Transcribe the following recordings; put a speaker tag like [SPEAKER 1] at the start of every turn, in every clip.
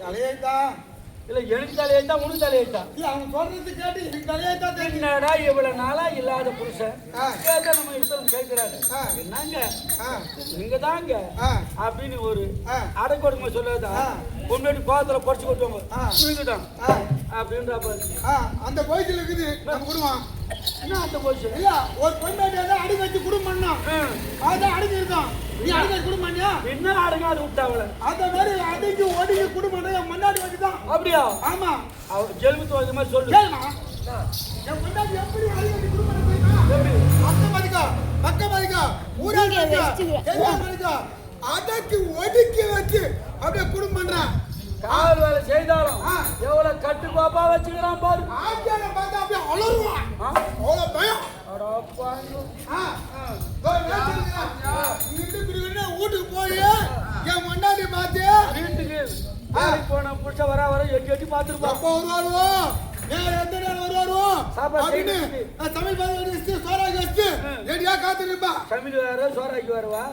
[SPEAKER 1] தலையெழுத்தா
[SPEAKER 2] இல்ல எனக்கு தலையெழுத்தா உனக்கு தலையெழுத்தா
[SPEAKER 1] இல்ல அவன் சொல்றது கேட்டு எனக்கு தலையெழுத்தா தெரியும்
[SPEAKER 2] என்னடா இவ்வளவு நாளா இல்லாத புருஷன். கேட்டா நம்ம இஷ்டம் கேட்கிறாரு. என்னங்க? நீங்க தாங்க அப்படின்னு ஒரு. அடக்கொடுமை சொல்லாதா
[SPEAKER 1] ஆ.
[SPEAKER 2] பொண்ணு கோவத்துல பொடிச்சு கொட்டுவாங்க
[SPEAKER 1] ஆ. அந்த கோயிலுக்கு இருக்குது. நம்ம குடும்பம்
[SPEAKER 2] என்ன அந்த பொசிஷன்
[SPEAKER 1] இல்ல ஒரு பொண்டாட்டி தான் அடி வச்சு குடும்பம் பண்ணோம் அதான் அடங்கி இருக்கான். நீ அடி வச்சு குடும்பம் பண்ணியா?
[SPEAKER 2] என்ன அடங்காது விட்டாவல
[SPEAKER 1] அந்த மாதிரி அடங்கி ஒடுங்கி குடும்பம் என் மண்ணாடி வச்சுதான்.
[SPEAKER 2] அப்படியா?
[SPEAKER 1] ஆமா.
[SPEAKER 2] அவர் ஜெலும்பு துவைக்க மாதிரி சொல்லு.
[SPEAKER 1] கேளுமா என் பொண்டாட்டி எப்படி அடி வச்சு குடும்பம் மதிக்கா ஊரால் மதிக்கா எல்லாம் மதிக்கா அடக்கி ஒடுக்கி வச்சு அப்படியே குடும்பம் பண்றான்
[SPEAKER 2] காவல் வேலை செய்தாலும். எவ்வளவு கட்டுக்கோப்பா வச்சுக்கிறான் பாரு.
[SPEAKER 1] ஆட்சியாளர் பார்த்தா அப்படியே அலறுவான்? அவ்வளோ பயம். வீட்டுக்கு போய் என் முன்னாடி பார்த்து.
[SPEAKER 2] வீட்டுக்கு போன புருஷ வர வர எட்டி எட்டி பார்த்துருப்பான்
[SPEAKER 1] எப்போ வருவாரோ?
[SPEAKER 2] சமையல் வேற சோறாக்கி வரவா.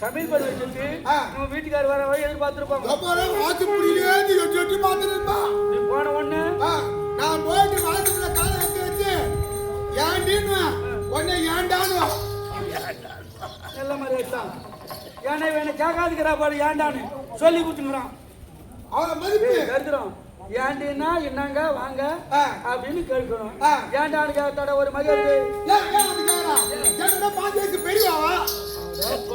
[SPEAKER 2] சமையல் பண்ண வச்சுட்டு. நம்ம வீட்டுக்காரர் வர வர எதிர்பார்த்துருப்பாங்க.
[SPEAKER 1] வாத்து முடியிலேருந்து எட்டு எட்டு நிற்பா
[SPEAKER 2] நீ போன
[SPEAKER 1] ஆ, நான் போயிட்டு வாசல்ல காலை எடுத்து வச்சு ஏண்டின்னு உன்னை ஏண்டான்னு
[SPEAKER 2] நல்ல மாதிரி வச்சான் ஏன்னா வேணை கேட்காதுக்கிறா பாரு ஏண்டான்னு சொல்லி கொடுத்துங்கிறான்
[SPEAKER 1] அவளை மதிப்பு.
[SPEAKER 2] கருதுறோம் ஏண்டின்னா என்னங்க வாங்க. அப்படின்னு கேட்கணும். ஏண்டான்னு கேட்டாட ஒரு மரியாதை?
[SPEAKER 1] ஏன்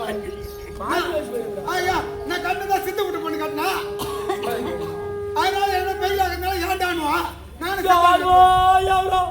[SPEAKER 1] ஐயா நான் கண்ணதான் சித்த விட்டு பண்ணி கட்டினா? அதனால என்ன பெரிய ஆகிறதுனால ஏண்டானுவா நானும்
[SPEAKER 2] எவ்வளோ,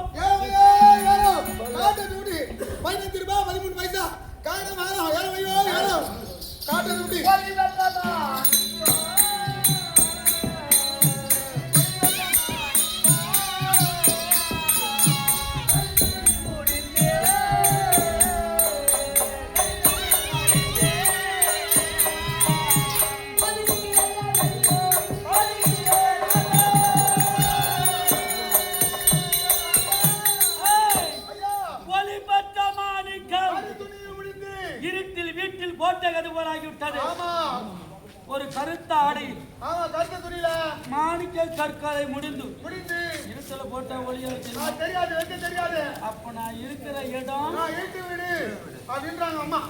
[SPEAKER 1] அப்படின்றாங்க அம்மா.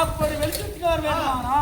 [SPEAKER 2] அப்படி வெளிச்சத்துக்கார் வேணுமானா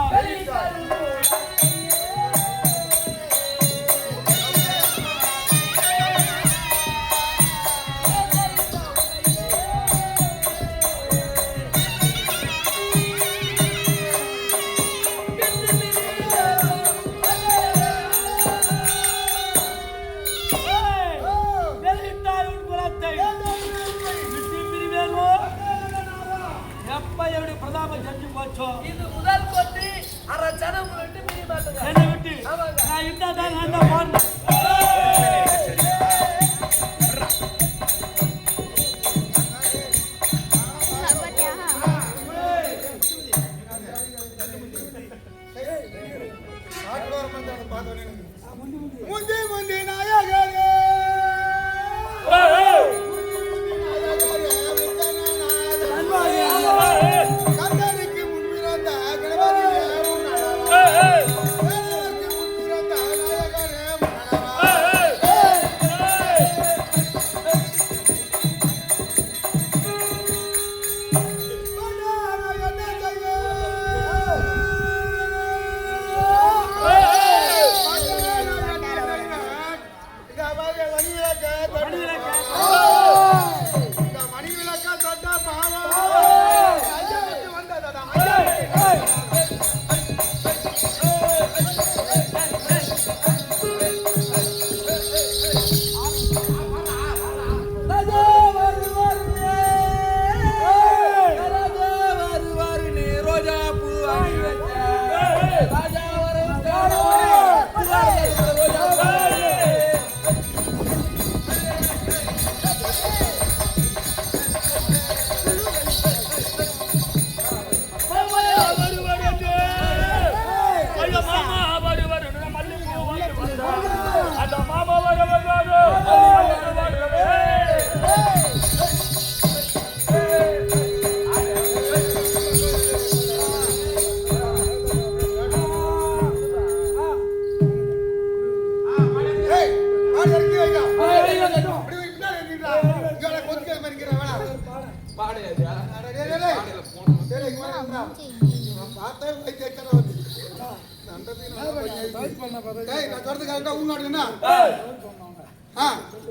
[SPEAKER 1] ஆ,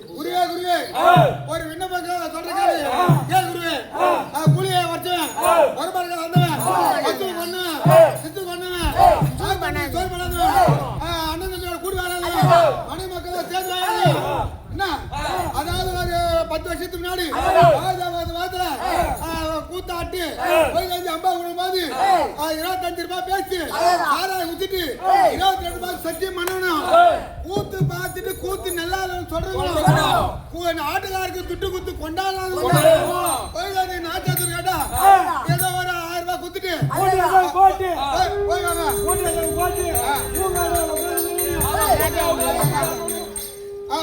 [SPEAKER 1] குருவே குருவே. ஒரு விண்ணப்பம் சொல்றேன். ஏன் குருவே. ஆ, கூலியை வச்சவன் வருமானத்தை வந்தவன். பண்ணுவன். சித்து பண்ணுவன். சோறு பண்ண- சோறு பண்ணாதவன் அண்ணன் தம்பியோட கூடி வராதவன் மனைவி மக்களை சேர்ந்து. என்ன? அதாவது ஒரு பத்து வருஷத்துக்கு முன்னாடி வாரத்துல கூத்தாட்டு போய் வந்து அம்பா விடும்போது இருபத்தஞ்சு ரூபாய் பேசி ஆறாயிரம் ஊத்திட்டு இருபத்தி ரெண்டு ரூபாய் சத்தியம் பண்ணணும். பார்த்துட்டு கூத்து நல்லா கூ- ஆட்டுக்காருக்கு துட்டு குத்து கொண்டாடாத நாட்டாத்து கேட்டா ஏதோ ஒரு ஆயிரம் ரூபாய் குத்துட்டு.
[SPEAKER 2] போட்டு.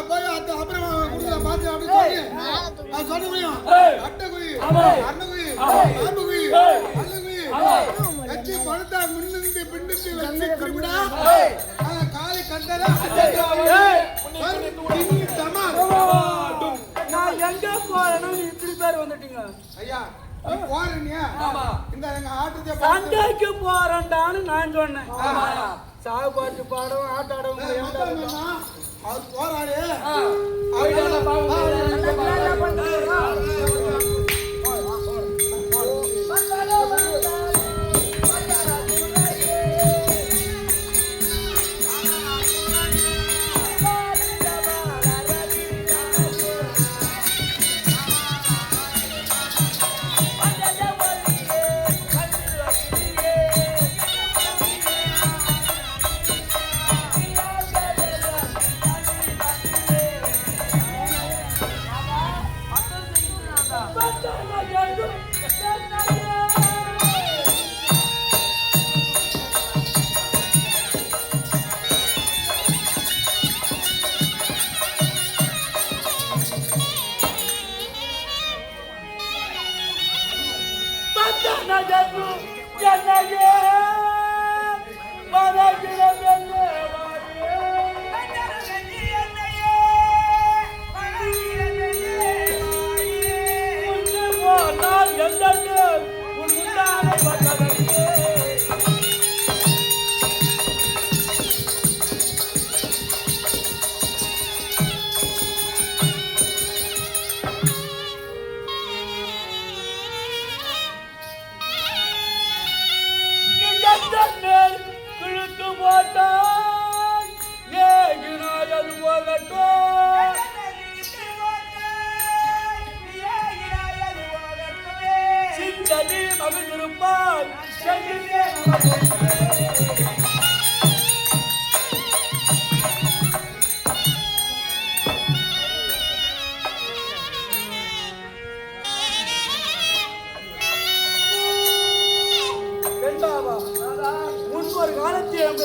[SPEAKER 1] போய், அப்புறம் கொடுக்குற பார்த்து அப்படி சொல்லி. நான் சொல்ல முடியும் அட்டை குயி. அண்ணன் குயி. ஆம்பு குயி. அல்ல குயி. கட்சி பணத்தை முன்னிருந்து பின்னிட்டு வச்சு திரும்பிடா தமா
[SPEAKER 2] நான் எங்க போறேன்னு இப்படி பேர் வந்துட்டீங்க.
[SPEAKER 1] ஐயா
[SPEAKER 2] சண்டைக்கு போறேன்டான்னு நான் சொன்னேன். சாகுபாட்டு பாடம் ஆட்டாடம்
[SPEAKER 1] அவர் போறாரு.
[SPEAKER 2] கிழக்கு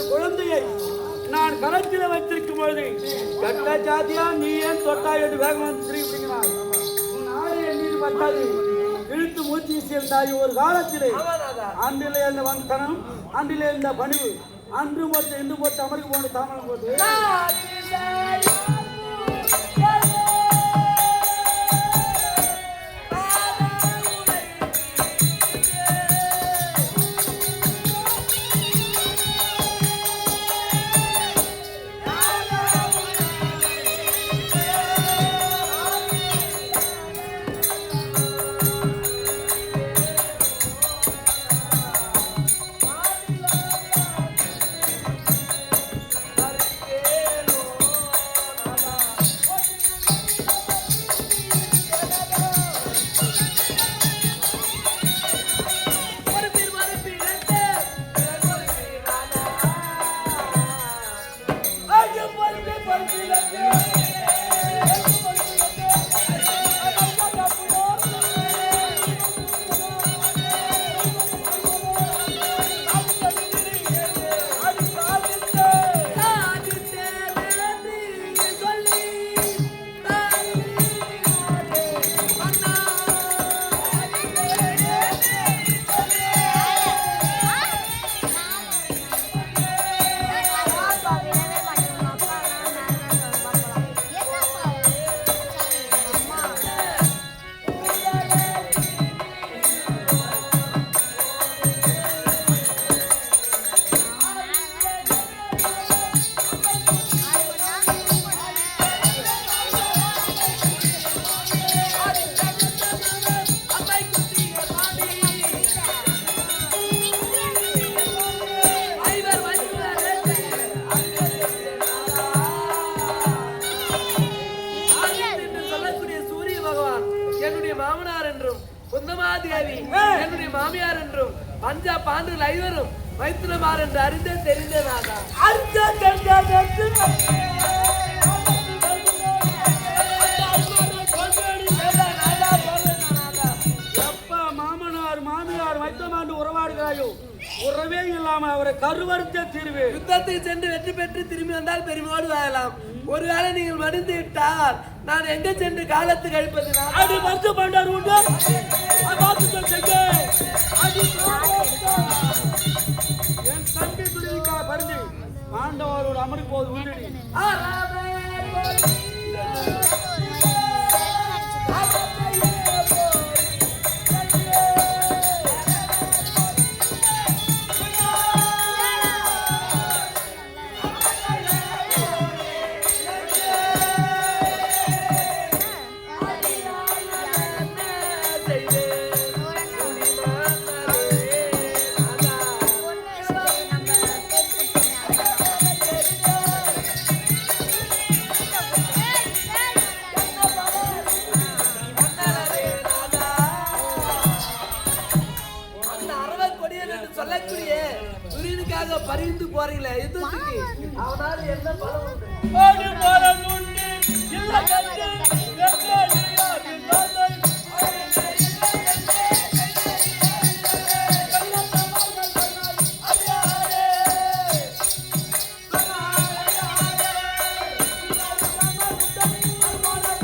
[SPEAKER 2] குழந்தையை நான் கரத்தில் வைத்திருக்கும் பொழுது கட்ட ஜாதியா நீ ஏன் தொட்டா என்று வேகம் வந்து திரும்பினாய் உன் ஆடை என் மீது பட்டாது. இழுத்து மூச்சு சேர்ந்தாய் ஒரு காலத்திலே. அன்றிலே அந்த வந்தனம் அன்றிலே இந்த பணிவு. அன்று மொத்த இன்று மொத்த அமருக்கு போன தாமரம் போட்டு.
[SPEAKER 3] பஞ்சா பாண்டுகள் ஐவரும் மைத்திரமார் என்று அறிந்தே தெரிந்தே நாதா
[SPEAKER 2] மைத்தமாண்டு உறவாடுகிறாயோ? உறவே இல்லாம அவரை கருவறுத்த தீர்வு
[SPEAKER 3] யுத்தத்துக்கு சென்று வெற்றி பெற்று திரும்பி வந்தால் பெருமையோடு வாழலாம். ஒருவேளை நீங்கள் மடிந்து விட்டால் நான் எங்க சென்று காலத்து கழிப்பது?
[SPEAKER 2] அடி மருத்துவ பண்டார் உண்டு. ஆண்டவரோட அமருக்கு போது உண்டடி
[SPEAKER 3] அப்படியே துரியனுக்காக பறிந்து போறீங்களே யுத்தத்துக்கு அவனால் என்ன பலம் ஓடி
[SPEAKER 2] போறது